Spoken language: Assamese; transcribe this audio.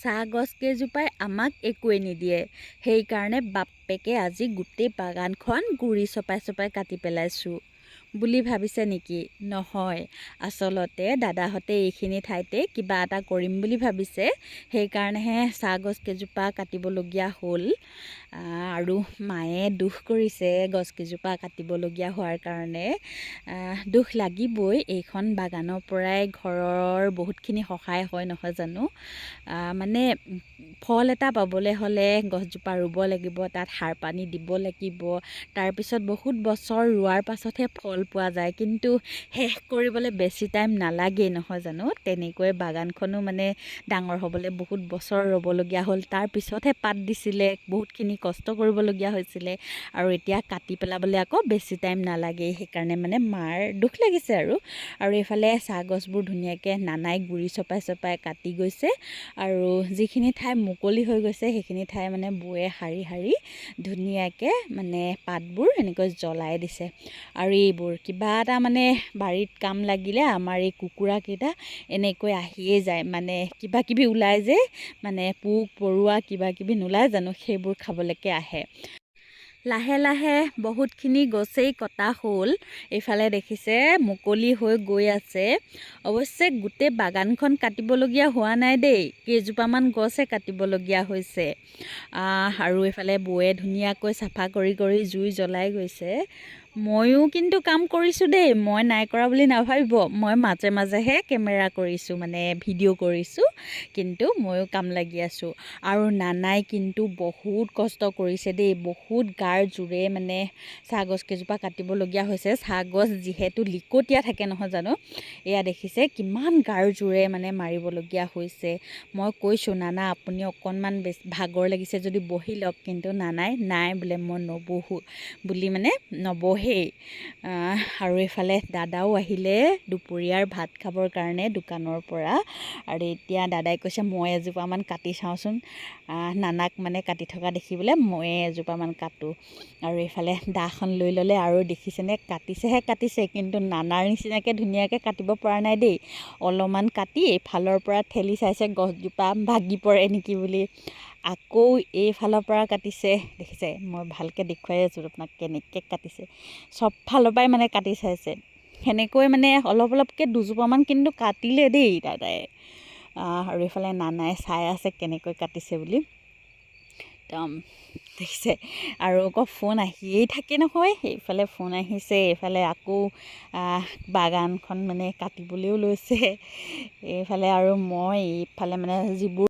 চাহ গছকেইজোপাই আমাক একোৱে নিদিয়ে। সেইকাৰণে বাপেকে আজি গোটেই বাগানখন গুৰি চপাই চপাই কাটি পেলাইছোঁ। বুলি ভাবিছে নেকি? নহয়। আচলতে দাদাহঁতে এইখিনি ঠাইতে কিবা এটা কৰিম বুলি ভাবিছে। সেইকাৰণেহে চাহ গছকেইজোপা কাটিবলগীয়া হ'ল। আৰু মায়ে দুখ কৰিছে গছকেইজোপা কাটিবলগীয়া হোৱাৰ কাৰণে। দুখ লাগিবই। এইখন বাগানৰ পৰাই ঘৰৰ বহুতখিনি সহায় হয় নহয় জানো? মানে ফল এটা পাবলৈ হ'লে গছজোপা ৰুব লাগিব তাত সাৰ পানী দিব লাগিব। তাৰপিছত বহুত বছৰ ৰোৱাৰ পাছতহে ফল পোৱা যায়। কিন্তু শেষ কৰিবলৈ বেছি টাইম নালাগেই নহয় জানো? তেনেকৈ বাগানখনো মানে ডাঙৰ হ'বলৈ বহুত বছৰ ৰ'বলগীয়া হ'ল। তাৰপিছতহে পাত দিছিলে বহুতখিনি কষ্ট কৰিবলগীয়া হৈছিলে আৰু এতিয়া কাটি পেলাবলৈ আকৌ বেছি টাইম নালাগেই। সেইকাৰণে মানে মাৰ দুখ লাগিছে আৰু। আৰু এইফালে চাহ গছবোৰ ধুনীয়াকৈ নানাই গুৰি চপাই চপাই কাটি গৈছে আৰু যিখিনি ঠাই মুকলি হৈ গৈছে সেইখিনি ঠাই মানে বৌয়ে শাৰী শাৰী ধুনীয়াকৈ মানে পাতবোৰ এনেকৈ জ্বলাই দিছে। আৰু এইবোৰ কিবা এটা মানে বাৰীত কাম লাগিলে আমাৰ এই কুকুৰাকেইটা এনেকৈ আহিয়ে যায়। মানে কিবা কিবি ওলাই যে মানে পোক পৰুৱা কিবা কিবি নোলায় জানো সেইবোৰ খাবলৈকে আহে। লাহে লাহে বহুতখিনি গছেই কটা হ'ল। এইফালে দেখিছে মুকলি হৈ গৈ আছে। অৱশ্যে গোটেই বাগানখন কাটিবলগীয়া হোৱা নাই দেই। কেইজোপামান গছহে কাটিবলগীয়া হৈছে। আৰু এইফালে বৌয়ে ধুনীয়াকৈ চাফা কৰি কৰি জুই জ্বলাই গৈছে। ময়ো কিন্তু কাম কৰিছোঁ দেই মই নাই কৰা বুলি নাভাবিব। মই মাজে মাজেহে কেমেৰা কৰিছোঁ মানে ভিডিঅ' কৰিছোঁ কিন্তু ময়ো কাম লাগি আছোঁ। আৰু নানাই কিন্তু বহুত কষ্ট কৰিছে দেই বহুত গাৰ জোৰে মানে চাহ গছকেইজোপা কাটিবলগীয়া হৈছে। চাহ গছ যিহেতু লিকটীয়া থাকে নহয় জানো? এয়া দেখিছে কিমান গাৰ জোৰে মানে মাৰিবলগীয়া হৈছে। মই কৈছোঁ নানা আপুনি অকণমান বেছি ভাগৰ লাগিছে যদি বহি লওক। কিন্তু নানাই নাই বোলে মই নবহোঁ বুলি মানে নবহেই আৰু এইফালে দাদাও আহিলে দুপৰীয়াৰ ভাত খাবৰ কাৰণে দোকানৰ পৰা। আৰু এতিয়া দাদাই কৈছে মই এজোপামান কাটি চাওঁচোন। নানাক মানে কাটি থকা দেখিবলৈ ময়ে এজোপামান কাটোঁ। আৰু এইফালে দাখন লৈ ল'লে আৰু দেখিছেনে কাটিছেহে কাটিছে। কিন্তু নানাৰ নিচিনাকৈ ধুনীয়াকৈ কাটিব পৰা নাই দেই। অলপমান কাটি এইফালৰ পৰা ঠেলি চাইছে গছজোপা ভাগি পৰে নেকি বুলি। আকৌ এইফালৰ পৰা কাটিছে দেখিছে? মই ভালকৈ দেখুৱাই আছোঁ আপোনাক কেনেকৈ কাটিছে। চব ফালৰ পৰাই মানে কাটি চাইছে। সেনেকৈ মানে অলপ অলপকৈ দুজোপামান কিন্তু কাটিলে দেই দাদাই। আৰু এইফালে নানাই চাই আছে কেনেকৈ কাটিছে বুলি। একদম দেখিছে? আৰু আকৌ ফোন আহিয়েই থাকে নহয়। সেইফালে ফোন আহিছে এইফালে আকৌ বাগানখন মানে কাটিবলৈও লৈছে। এইফালে আৰু মই এইফালে মানে যিবোৰ